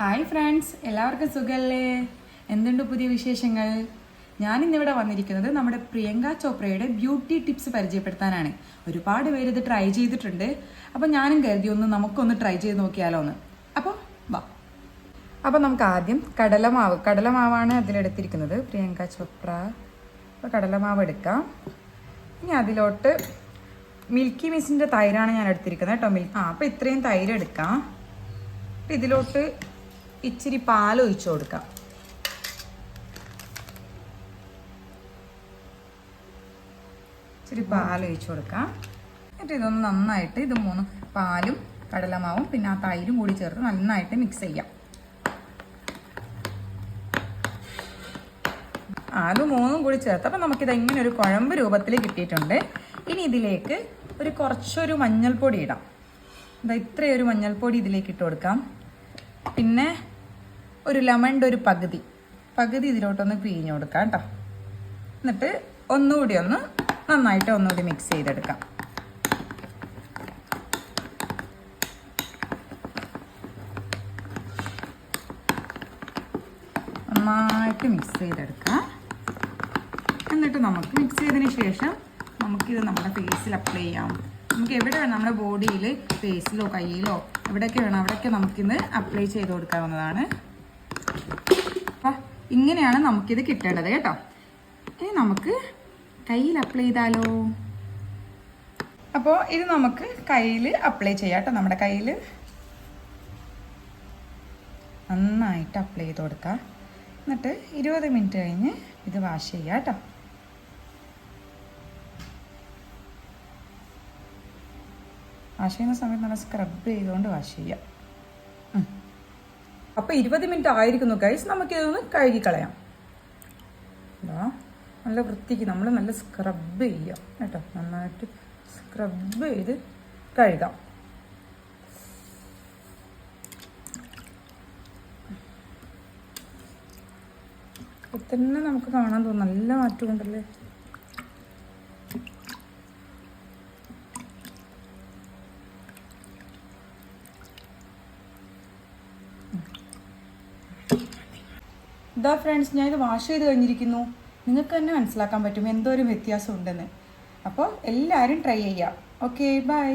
Hi friends എല്ലാവർക്കും സുഖമല്ലേ എന്തുണ്ട് പുതിയ വിശേഷങ്ങൾ? ഞാൻ ഇന്നിവിടെ വന്നിരിക്കുന്നത് നമ്മുടെ പ്രിയങ്ക ചോപ്രയുടെ ബ്യൂട്ടി ടിപ്സ് പരിചയപ്പെടുത്താനാണ്. ഒരുപാട് പേര് ഇത് ട്രൈ ചെയ്തിട്ടുണ്ട്. അപ്പോൾ ഞാനും കരുതി ഒന്ന് നമുക്കൊന്ന് ട്രൈ ചെയ്ത് നോക്കിയാലോ എന്ന് അപ്പോൾ വാ. അപ്പോൾ നമുക്ക് ആദ്യം കടലമാവ്. കടലമാവാണ് അതിലെടുത്തിരിക്കുന്നത് പ്രിയങ്ക ചോപ്ര. അപ്പോൾ കടലമാവ് എടുക്കാം. ഇനി അതിലോട്ട് മിൽക്കി മിസിന്റെ തൈരാണ് ഞാൻ എടുത്തിരിക്കുന്നത് കേട്ടോ. മിൽക്ക് ആ അപ്പോൾ ഇത്രയും തൈര് എടുക്കാം. ഇതിലോട്ട് ഇച്ചിരി പാൽ ഒഴിച്ചു കൊടുക്കാം. ഇച്ചിരി പാൽ ഒഴിച്ചു കൊടുക്കാം. എന്നിട്ട് ഇതൊന്ന് നന്നായിട്ട് ഇത് മൂന്ന് പാലും കടലമാവും പിന്നെ ആ തൈരും കൂടി ചേർത്ത് നന്നായിട്ട് മിക്സ് ചെയ്യാം. ആ, അത് മൂന്നും കൂടി ചേർത്ത് അപ്പം നമുക്കിത് ഇങ്ങനെ ഒരു കുഴമ്പ് രൂപത്തിൽ കിട്ടിയിട്ടുണ്ട്. ഇനി ഇതിലേക്ക് ഒരു കുറച്ചൊരു മഞ്ഞൾപ്പൊടി ഇടാം. എന്താ ഇത്രയൊരു മഞ്ഞൾപ്പൊടി ഇതിലേക്ക് ഇട്ട് കൊടുക്കാം. പിന്നെ ഒരു ലെമണിന്റെ ഒരു പകുതി. പകുതി ഇതിലോട്ടൊന്ന് പിഴിഞ്ഞു കൊടുക്കാം കേട്ടോ. എന്നിട്ട് ഒന്നുകൂടി ഒന്ന് നന്നായിട്ട് ഒന്നുകൂടി മിക്സ് ചെയ്തെടുക്കാം. നന്നായിട്ട് മിക്സ് ചെയ്തെടുക്കാം. എന്നിട്ട് നമുക്ക് മിക്സ് ചെയ്തതിന് ശേഷം നമുക്കിത് നമ്മുടെ ഫേസിൽ അപ്ലൈ ചെയ്യാം. നമുക്ക് എവിടെ വേണം നമ്മുടെ ബോഡിയിൽ ഫേസിലോ കയ്യിലോ എവിടെയൊക്കെ വേണം അവിടെയൊക്കെ നമുക്കിന്ന് അപ്ലൈ ചെയ്ത് കൊടുക്കാവുന്നതാണ്. ഇങ്ങനെയാണ് നമുക്കിത് കിട്ടേണ്ടത് കേട്ടോ. ഇനി നമുക്ക് കയ്യിൽ അപ്ലൈ ചെയ്താലോ? അപ്പോൾ ഇത് നമുക്ക് കയ്യിൽ അപ്ലൈ ചെയ്യാം കേട്ടോ. നമ്മുടെ കയ്യിൽ നന്നായിട്ട് അപ്ലൈ ചെയ്ത് കൊടുക്കുക എന്നിട്ട് ഇരുപത് മിനിറ്റ് കഴിഞ്ഞ് ഇത് വാഷ് ചെയ്യുക കേട്ടോ. വാഷ് ചെയ്യുന്ന സമയത്ത് നമ്മൾ സ്ക്രബ് ചെയ്തുകൊണ്ട് വാഷ് ചെയ്യാം. ഉം. അപ്പോൾ ഇരുപത് മിനിറ്റ് ആയിരിക്കുന്നു ഗൈസ് നമുക്കിതൊന്ന് കഴുകിക്കളയാം. എന്താ നല്ല വൃത്തിക്ക് നമ്മൾ നല്ല സ്ക്രബ് ചെയ്യാം. കേട്ടോ നന്നായിട്ട് സ്ക്രബ് ചെയ്ത് കഴുകാം. ഇപ്പം തന്നെ നമുക്ക് കാണാൻ തോന്നും നല്ല മാറ്റമുണ്ടല്ലേ? ഇതാ ഫ്രണ്ട്സ് ഞാനിത് വാഷ് ചെയ്ത് കഴിഞ്ഞിരിക്കുന്നു. നിങ്ങൾക്ക് തന്നെ മനസ്സിലാക്കാൻ പറ്റും എന്തോരം വ്യത്യാസം ഉണ്ടെന്ന് അപ്പോൾ എല്ലാവരും ട്രൈ ചെയ്യാം ഓക്കെ ബൈ.